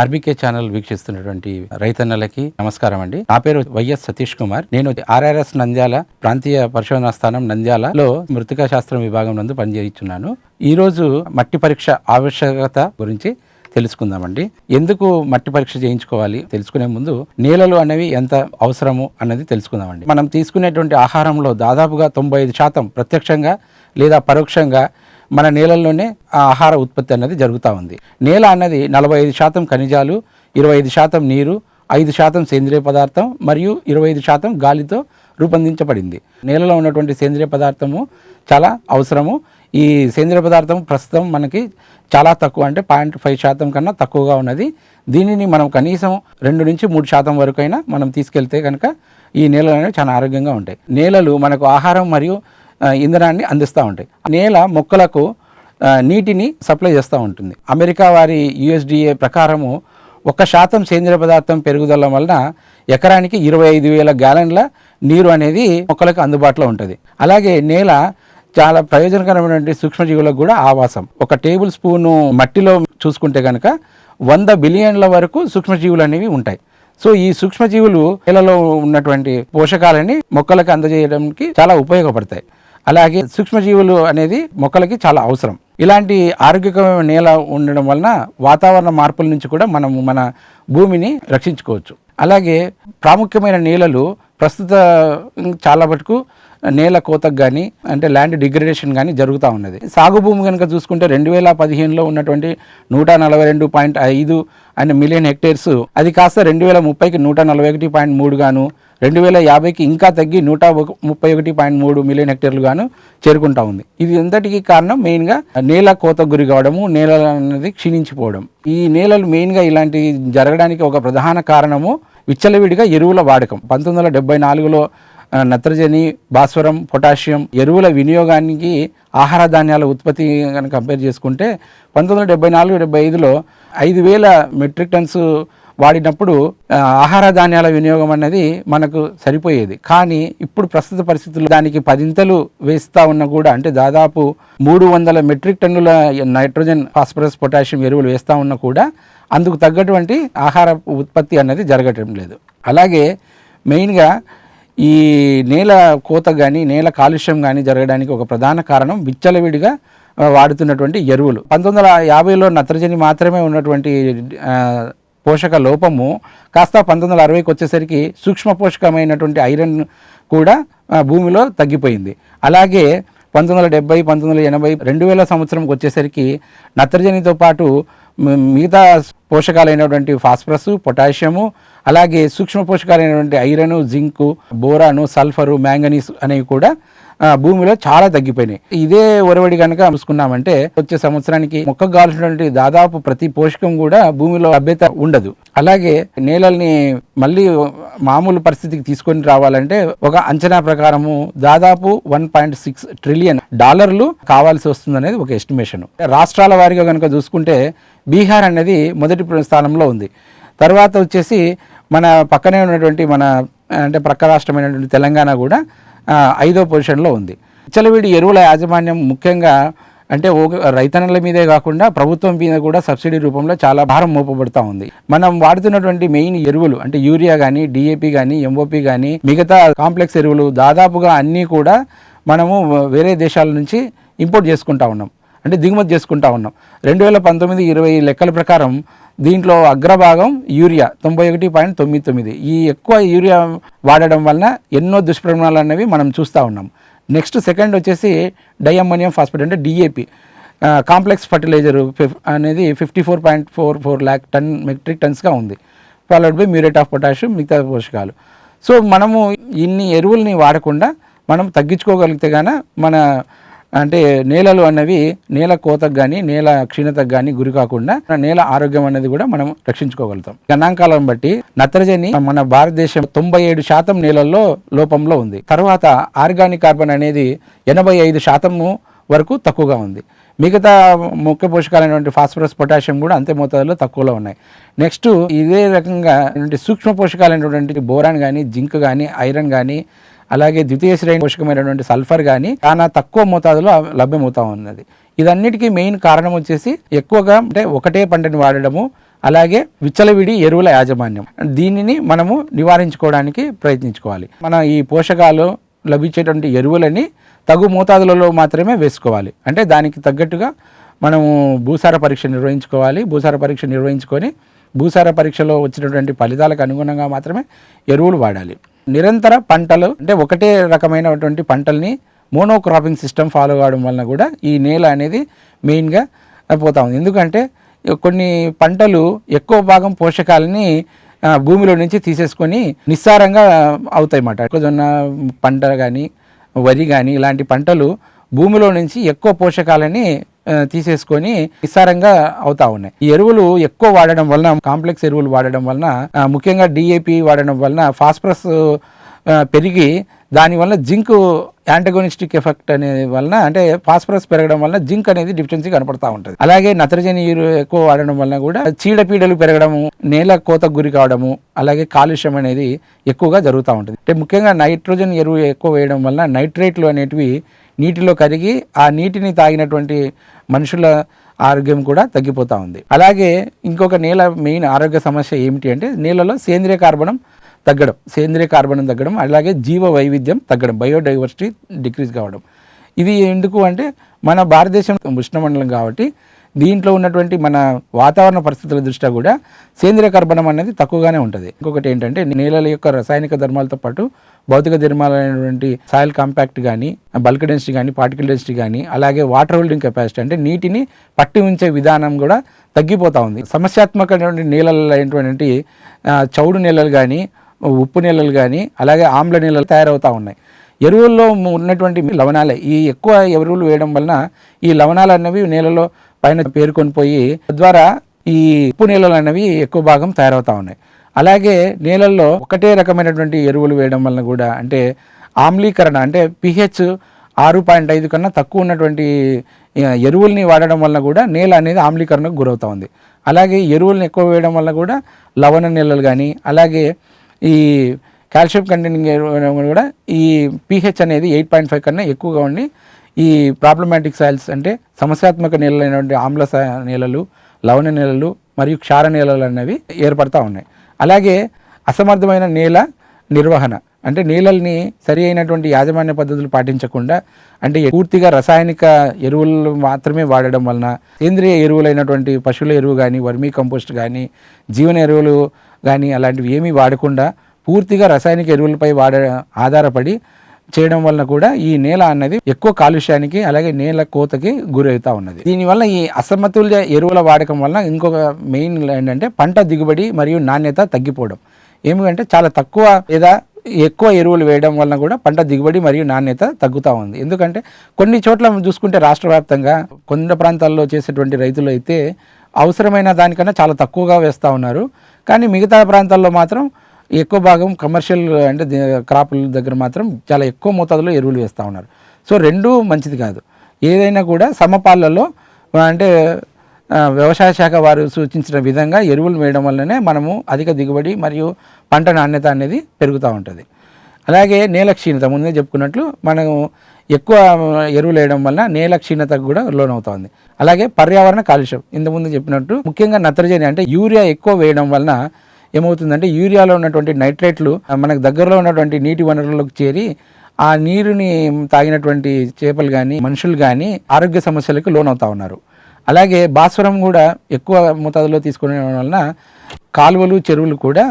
RBK channel వీక్షిస్తున్నటువంటి రైతన్నలకి నమస్కారం అండి. నా పేరు వైఎస్ సతీష్ కుమార్. నేను ఆర్ఆర్ఎస్ నంద్యాల ప్రాంతీయ పరిశోధనా స్థానం నంద్యాలలో మృతికా శాస్త్రం విభాగం నందు పనిచేస్తున్నాను ఈ రోజు మట్టి పరీక్ష ఆవశ్యకత గురించి తెలుసుకుందామండి. ఎందుకు మట్టి పరీక్ష చేయించుకోవాలి? తెలుసుకునే ముందు నేలలు అనేవి ఎంత అవసరము అన్నది తెలుసుకుందామండి. మనం తీసుకునేటువంటి ఆహారంలో దాదాపుగా తొంభై ఐదు శాతం ప్రత్యక్షంగా లేదా పరోక్షంగా మన నేలల్లోనే ఆ ఆహార ఉత్పత్తి అనేది జరుగుతూ ఉంది. నేల అన్నది నలభై ఐదు శాతం ఖనిజాలు ఇరవై ఐదు శాతం నీరు ఐదు శాతం సేంద్రియ పదార్థం మరియు ఇరవై ఐదు శాతం గాలితో రూపొందించబడింది. నేలలో ఉన్నటువంటి సేంద్రియ పదార్థము చాలా అవసరము. ఈ సేంద్రియ పదార్థం ప్రస్తుతం మనకి చాలా తక్కువ అంటే పాయింట్ ఫైవ్ శాతం కన్నా తక్కువగా ఉన్నది. దీనిని మనం కనీసం రెండు నుంచి మూడు శాతం వరకు అయినా మనం తీసుకెళ్తే కనుక ఈ నేలలు అనేవి చాలా ఆరోగ్యంగా ఉంటాయి. నేలలు మనకు ఆహారం మరియు ఇంధనాన్ని అందిస్తూ ఉంటాయి. నేల మొక్కలకు నీటిని సప్లై చేస్తూ ఉంటుంది. అమెరికా వారి యుఎస్డిఏ ప్రకారము ఒక శాతం సేంద్రియ పదార్థం పెరుగుదల వలన ఎకరానికి ఇరవై ఐదు వేల గ్యాలన్ల నీరు అనేది మొక్కలకు అందుబాటులో ఉంటుంది. అలాగే నేల చాలా ప్రయోజనకరమైనటువంటి సూక్ష్మజీవులకు కూడా ఆవాసం. ఒక టేబుల్ స్పూను మట్టిలో చూసుకుంటే కనుక వంద బిలియన్ల వరకు సూక్ష్మజీవులు అనేవి ఉంటాయి. సో ఈ సూక్ష్మజీవులు నేలలో ఉన్నటువంటి పోషకాలని మొక్కలకు అందజేయడానికి చాలా ఉపయోగపడతాయి. అలాగే సూక్ష్మజీవులు అనేది మొక్కలకి చాలా అవసరం. ఇలాంటి ఆరోగ్యకరమైన నేల ఉండడం వలన వాతావరణ మార్పుల నుంచి కూడా మనం మన భూమిని రక్షించుకోవచ్చు. అలాగే ప్రాముఖ్యమైన నేలలు ప్రస్తుత చాలా మటుకు నేల కోతకు కానీ అంటే ల్యాండ్ డిగ్రేడేషన్ కానీ జరుగుతూ ఉన్నది. సాగు భూమి కనుక చూసుకుంటే రెండు వేల పదిహేనులో ఉన్నటువంటి నూట నలభై రెండు పాయింట్ ఐదు అండ్ మిలియన్ హెక్టేర్స్ అది కాస్త రెండు వేల ముప్పైకి నూట నలభై ఒకటి పాయింట్ మూడు గాను రెండు వేల యాభైకి ఇంకా తగ్గి నూట ఒక- ముప్పై ఒకటి పాయింట్ మూడు మిలియన్ హెక్టేర్లు గాను చేరుకుంటా ఉంది. ఇది ఎంతటికి కారణం? మెయిన్గా నేల కోత గురి కావడము నేల అనేది క్షీణించిపోవడం. ఈ నేలలు మెయిన్గా ఇలాంటి జరగడానికి ఒక ప్రధాన కారణము విచ్చలవిడిగా ఎరువుల వాడకం. పంతొమ్మిది వందల డెబ్బై నాలుగులో నత్రజని భాస్వరం పొటాషియం ఎరువుల వినియోగానికి ఆహార ధాన్యాల ఉత్పత్తి కనుక కంపేర్ చేసుకుంటే పంతొమ్మిది వందల డెబ్బై నాలుగు డెబ్బై ఐదులో ఐదు వేల మెట్రిక్ టన్స్ వాడినప్పుడు ఆహార ధాన్యాల వినియోగం అనేది మనకు సరిపోయేది. కానీ ఇప్పుడు ప్రస్తుత పరిస్థితుల్లో దానికి పదింతలు వేస్తా ఉన్నా కూడా అంటే దాదాపు మూడు వందల మెట్రిక్ టన్నుల నైట్రోజన్ ఫాస్ఫరస్ పొటాషియం ఎరువులు వేస్తా ఉన్నా కూడా అందుకు తగ్గటువంటి ఆహార ఉత్పత్తి అనేది జరగటం లేదు. అలాగే మెయిన్గా ఈ నేల కోత కానీ నేల కాలుష్యం కానీ జరగడానికి ఒక ప్రధాన కారణం విచ్చలవిడిగా వాడుతున్నటువంటి ఎరువులు. పంతొమ్మిది వందల యాభైలో నత్రజని మాత్రమే ఉన్నటువంటి పోషక లోపము కాస్త పంతొమ్మిది వందల అరవైకి వచ్చేసరికి సూక్ష్మ పోషకమైనటువంటి ఐరన్ కూడా భూమిలో తగ్గిపోయింది. అలాగే పంతొమ్మిది వందల డెబ్బై పంతొమ్మిది వందల ఎనభై రెండు వేల సంవత్సరంకి వచ్చేసరికి నత్రజనితో పాటు మిగతా పోషకాలైనటువంటి ఫాస్ఫరస్ పొటాషియము అలాగే సూక్ష్మ పోషకాలైనటువంటి iron zinc boron sulphur manganese అనేవి కూడా భూమిలో చాలా తగ్గిపోయినాయి. ఇదే ఒరవడి కనుక చూసుకున్నామంటే వచ్చే సంవత్సరానికి మొక్కకు కావాల్సినటువంటి దాదాపు ప్రతి పోషకం కూడా భూమిలో లభ్యత ఉండదు. అలాగే నేలల్ని మళ్ళీ మామూలు పరిస్థితికి తీసుకొని రావాలంటే ఒక అంచనా ప్రకారము దాదాపు వన్ పాయింట్ సిక్స్ ట్రిలియన్ డాలర్లు కావాల్సి వస్తుంది అనేది ఒక ఎస్టిమేషన్. రాష్ట్రాల వారీగా కనుక చూసుకుంటే బీహార్ అనేది మొదటి స్థానంలో ఉంది. తర్వాత వచ్చేసి మన పక్కనే ఉన్నటువంటి మన అంటే ప్రక్క రాష్ట్రమైనటువంటి తెలంగాణ కూడా ఐదో పొజిషన్లో ఉంది. విచ్చలవిడి ఎరువుల యాజమాన్యం ముఖ్యంగా అంటే రైతన్నల మీదే కాకుండా ప్రభుత్వం మీద కూడా సబ్సిడీ రూపంలో చాలా భారం మోపబడుతూ ఉంది. మనం వాడుతున్నటువంటి మెయిన్ ఎరువులు అంటే యూరియా కానీ డిఏపి కానీ ఎంఓపి కానీ మిగతా కాంప్లెక్స్ ఎరువులు దాదాపుగా అన్నీ కూడా మనము వేరే దేశాల నుంచి ఇంపోర్ట్ చేసుకుంటా ఉన్నాం. అంటే దిగుమతి చేసుకుంటా ఉన్నాం. రెండు వేల పంతొమ్మిది ఇరవై లెక్కల ప్రకారం దీంట్లో అగ్రభాగం యూరియా తొంభై ఒకటి పాయింట్ తొమ్మిది తొమ్మిది. ఈ ఎక్కువ యూరియా వాడడం వలన ఎన్నో దుష్పరిణామాలు అనేవి మనం చూస్తూ ఉన్నాం. నెక్స్ట్ సెకండ్ వచ్చేసి డైఅమ్మోనియం ఫాస్ఫేట్ అంటే డిఏపి. కాంప్లెక్స్ ఫర్టిలైజర్ అనేది fifty four point four four lakh ton metric టన్స్గా ఉంది. Followed by muriate of potassium మిగతా పోషకాలు. సో మనము ఇన్ని ఎరువుల్ని వాడకుండా మనం తగ్గించుకోగలిగితే గాన మన అంటే నేలలు అన్నవి నేల కోతకు కానీ నేల క్షీణతకు కానీ గురి కాకుండా నేల ఆరోగ్యం అనేది కూడా మనం రక్షించుకోగలుగుతాం. గణాంకాలను బట్టి నత్రజని మన భారతదేశం తొంభై ఏడు శాతం నేలల్లో లోపంలో ఉంది. తర్వాత ఆర్గానిక్ కార్బన్ అనేది ఎనభై ఐదు శాతము వరకు తక్కువగా ఉంది. మిగతా ముఖ్య పోషకాలైనటువంటి ఫాస్ఫరస్ పొటాషియం కూడా అంతే మోతాదులో తక్కువలో ఉన్నాయి. నెక్స్ట్ ఇదే రకంగా సూక్ష్మ పోషకాలైనటువంటి బోరాన్ కానీ జింక్ కానీ ఐరన్ కానీ అలాగే ద్వితీయ శ్రేణి పోషకమైనటువంటి సల్ఫర్ కానీ చాలా తక్కువ మోతాదులో లభ్యమవుతా ఉన్నది. ఇదన్నిటికీ మెయిన్ కారణం వచ్చేసి ఎక్కువగా అంటే ఒకటే పంటని వాడడము అలాగే విచ్చలవిడి ఎరువుల యాజమాన్యం. దీనిని మనము నివారించుకోవడానికి ప్రయత్నించుకోవాలి. మన ఈ పోషకాలు లభించేటువంటి ఎరువులని తగు మోతాదులలో మాత్రమే వేసుకోవాలి. అంటే దానికి తగ్గట్టుగా మనము భూసార పరీక్ష నిర్వహించుకోవాలి. భూసార పరీక్ష నిర్వహించుకొని భూసార పరీక్షలో వచ్చినటువంటి ఫలితాలకు అనుగుణంగా మాత్రమే ఎరువులు వాడాలి. నిరంతర పంటలు అంటే ఒకటే రకమైనటువంటి పంటల్ని మోనోక్రాపింగ్ సిస్టమ్ ఫాలో కావడం వలన కూడా ఈ నేల అనేది మెయిన్గా పోతా ఉంది. ఎందుకంటే కొన్ని పంటలు ఎక్కువ భాగం పోషకాలని భూమిలో నుంచి తీసేసుకొని నిస్సారంగా అవుతాయి అన్నమాట. మొక్కజొన్న పంట కానీ వరి కానీ ఇలాంటి పంటలు భూమిలో నుంచి ఎక్కువ పోషకాలని తీసేసుకొని విస్తారంగా అవుతా ఉన్నాయి. ఈ ఎరువులు ఎక్కువ వాడడం వలన కాంప్లెక్స్ ఎరువులు వాడడం వలన ముఖ్యంగా డిఏపి వాడడం వలన ఫాస్ఫరస్ పెరిగి దానివల్ల జింక్ యాంటగోనిస్టిక్ ఎఫెక్ట్ అనే వలన అంటే ఫాస్ఫరస్ పెరగడం వలన జింక్ అనేది డిఫిషియన్సీ కనపడతా ఉంటుంది. అలాగే నత్రజని ఎరువు ఎక్కువ వాడడం వలన కూడా చీడపీడలు పెరగడము నేల కోతకు గురి కావడము అలాగే కాలుష్యం అనేది ఎక్కువగా జరుగుతూ ఉంటుంది. అంటే ముఖ్యంగా నైట్రోజన్ ఎరువు ఎక్కువ వేయడం వలన నైట్రేట్లు అనేటివి నీటిలో కరిగి ఆ నీటిని తాగినటువంటి మనుషుల ఆరోగ్యం కూడా తగ్గిపోతూ ఉంది. అలాగే ఇంకొక నేల మెయిన్ ఆరోగ్య సమస్య ఏమిటి అంటే నేలలో సేంద్రియ కార్బనం తగ్గడం సేంద్రియ కార్బనం తగ్గడం అలాగే జీవ వైవిధ్యం తగ్గడం బయోడైవర్సిటీ డిక్రీజ్ కావడం. ఇది ఎందుకు అంటే మన భారతదేశం ఉష్ణమండలం కాబట్టి దీంట్లో ఉన్నటువంటి మన వాతావరణ పరిస్థితుల దృష్ట్యా కూడా సేంద్రియ కర్బనం అనేది తక్కువగానే ఉంటుంది. ఇంకొకటి ఏంటంటే నేలల యొక్క రసాయనిక ధర్మాలతో పాటు భౌతిక ధర్మాలైనటువంటి సాయిల్ కాంపాక్ట్ కానీ బల్క్ డెన్సిటీ కానీ పార్టికల్ డెన్సిటీ కానీ అలాగే వాటర్ హోల్డింగ్ కెపాసిటీ అంటే నీటిని పట్టి ఉంచే విధానం కూడా తగ్గిపోతూ ఉంది. సమస్యాత్మకమైనటువంటి నీళ్ళల్లో అయినటువంటి చౌడు నేలలు కానీ ఉప్పు నేలలు కానీ అలాగే ఆమ్ల నేలలు తయారవుతూ ఉన్నాయి. ఎరువుల్లో ఉన్నటువంటి లవణాలే. ఈ ఎక్కువ ఎరువులు వేయడం వలన ఈ లవణాలు అన్నవి నేలలో పైన పేరుకొని పోయి తద్వారా ఈ ఉప్పు నీళ్ళలు అనేవి ఎక్కువ భాగం తయారవుతూ ఉన్నాయి. అలాగే నేలల్లో ఒకటే రకమైనటువంటి ఎరువులు వేయడం వలన కూడా అంటే ఆమ్లీకరణ అంటే పిహెచ్ ఆరు పాయింట్ ఐదు కన్నా తక్కువ ఉన్నటువంటి ఎరువుల్ని వాడడం వలన కూడా నేల అనేది ఆమ్లీకరణకు గురవుతూ ఉంది. అలాగే ఎరువులను ఎక్కువ వేయడం వల్ల కూడా లవణ నేలలు కానీ అలాగే ఈ కాల్షియం కంటెంటింగ్ ఎరువులు కూడా ఈ పీహెచ్ అనేది ఎయిట్ పాయింట్ ఫైవ్ కన్నా ఎక్కువగా ఉండి ఈ ప్రాబ్లమాటిక్ సాయిల్స్ అంటే సమస్యాత్మక నేలలైనటువంటి ఆమ్ల సా- నేలలు లవణ నేలలు మరియు క్షార నేలలు అనేవి ఏర్పడతా ఉన్నాయి. అలాగే అసమర్థమైన నేల నిర్వహణ. అంటే నేలల్ని సరి అయినటువంటి యాజమాన్య పద్ధతులు పాటించకుండా అంటే పూర్తిగా రసాయనిక ఎరువులు మాత్రమే వాడడం వలన సేంద్రియ ఎరువులైనటువంటి పశువుల ఎరువు కానీ వర్మీ కంపోస్ట్ కానీ జీవన ఎరువులు కానీ అలాంటివి ఏమీ వాడకుండా పూర్తిగా రసాయనిక ఎరువులపై వాడ ఆధారపడి చేయడం వలన కూడా ఈ నేల అన్నది ఎక్కువ కాలుష్యానికి అలాగే నేల కోతకి గురవుతా ఉన్నది. దీనివల్ల ఈ అసమతుల్య ఎరువుల వాడకం వలన ఇంకొక మెయిన్ ఏంటంటే పంట దిగుబడి మరియు నాణ్యత తగ్గిపోవడం. ఏమిటంటే చాలా తక్కువ లేదా ఎక్కువ ఎరువులు వేయడం వలన కూడా పంట దిగుబడి మరియు నాణ్యత తగ్గుతూ ఉంది. ఎందుకంటే కొన్ని చోట్ల చూసుకుంటే రాష్ట్ర వ్యాప్తంగా కొండ ప్రాంతాల్లో చేసేటువంటి రైతులు అయితే అవసరమైన దానికన్నా చాలా తక్కువగా వేస్తూ ఉన్నారు. కానీ మిగతా ప్రాంతాల్లో మాత్రం ఎక్కువ భాగం కమర్షియల్ అంటే ది- క్రాపుల దగ్గర మాత్రం చాలా ఎక్కువ మోతాదులో ఎరువులు వేస్తూ ఉన్నారు. సో రెండూ మంచిది కాదు. ఏదైనా కూడా సమపాలలో అంటే వ్యవసాయ శాఖ వారు సూచించిన విధంగా ఎరువులు వేయడం వల్లనే మనము అధిక దిగుబడి మరియు పంట నాణ్యత అనేది పెరుగుతూ ఉంటుంది. అలాగే నేల క్షీణత ముందే చెప్పుకున్నట్లు మనం ఎక్కువ ఎరువులు వేయడం వల్ల నేల క్షీణతకు కూడా లోనవుతోంది. అలాగే పర్యావరణ కాలుష్యం ఇంతకుముందు చెప్పినట్టు ముఖ్యంగా నత్రజని అంటే యూరియా ఎక్కువ వేయడం వలన ఏమవుతుందంటే యూరియాలో ఉన్నటువంటి నైట్రేట్లు మనకు దగ్గరలో ఉన్నటువంటి నీటి వనరులకు చేరి ఆ నీరుని తాగినటువంటి చేపలు కానీ మనుషులు కానీ ఆరోగ్య సమస్యలకు లోనవుతా ఉన్నారు. అలాగే భాస్వరం కూడా ఎక్కువ మోతాదులో తీసుకునే వలన కాలువలు చెరువులు కూడా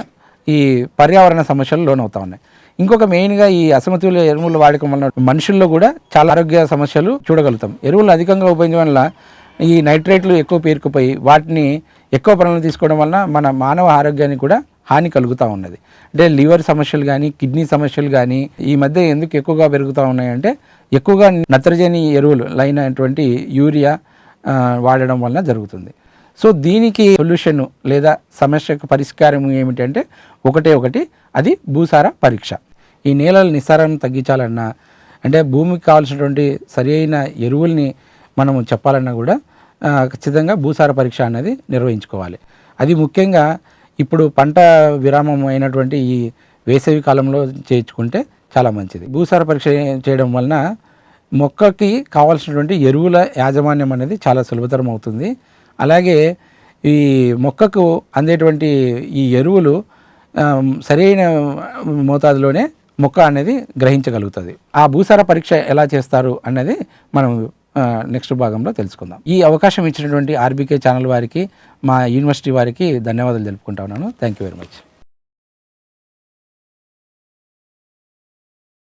ఈ పర్యావరణ సమస్యలు లోనవుతా ఉన్నాయి. ఇంకొక మెయిన్గా ఈ అసమతుల్య ఎరువుల వాడకం వల్ల మనుషుల్లో కూడా చాలా ఆరోగ్య సమస్యలు చూడగలుగుతాం. ఎరువులు అధికంగా ఉపయోగించడం వల్ల ఈ నైట్రేట్లు ఎక్కువ పేరుకుపోయి వాటిని ఎక్కువ పనులు తీసుకోవడం వలన మన మానవ ఆరోగ్యానికి కూడా హాని కలుగుతూ ఉన్నది. అంటే లివర్ సమస్యలు కానీ కిడ్నీ సమస్యలు కానీ ఈ మధ్య ఎందుకు ఎక్కువగా పెరుగుతూ ఉన్నాయంటే ఎక్కువగా నత్రజని ఎరువులు లైనటువంటి యూరియా వాడడం వలన జరుగుతుంది. సో దీనికి సొల్యూషన్ లేదా సమస్యకు పరిష్కారం ఏమిటంటే ఒకటే ఒకటి అది భూసార పరీక్ష. ఈ నేలల నిస్సారాన్ని తగ్గించాలన్నా అంటే భూమికి కావాల్సినటువంటి సరి అయిన ఎరువుల్ని మనము చెప్పాలన్నా కూడా ఖచ్చితంగా భూసార పరీక్ష అనేది నిర్వహించుకోవాలి. అది ముఖ్యంగా ఇప్పుడు పంట విరామం అయినటువంటి ఈ వేసవి కాలంలో చేయించుకుంటే చాలా మంచిది. భూసార పరీక్ష చేయడం వలన మొక్కకి కావాల్సినటువంటి ఎరువుల యాజమాన్యం అనేది చాలా సులభతరం అవుతుంది. అలాగే ఈ మొక్కకు అందేటువంటి ఈ ఎరువులు సరైన మోతాదులోనే మొక్క అనేది గ్రహించగలుగుతుంది. ఆ భూసార పరీక్ష ఎలా చేస్తారు అన్నది మనం నెక్స్ట్ భాగంలో తెలుసుకుందాం. ఈ అవకాశం ఇచ్చినటువంటి ఆర్బీకే ఛానల్ వారికి మా యూనివర్సిటీ వారికి ధన్యవాదాలు తెలుపుకుంటా ఉన్నాను. Thank you very much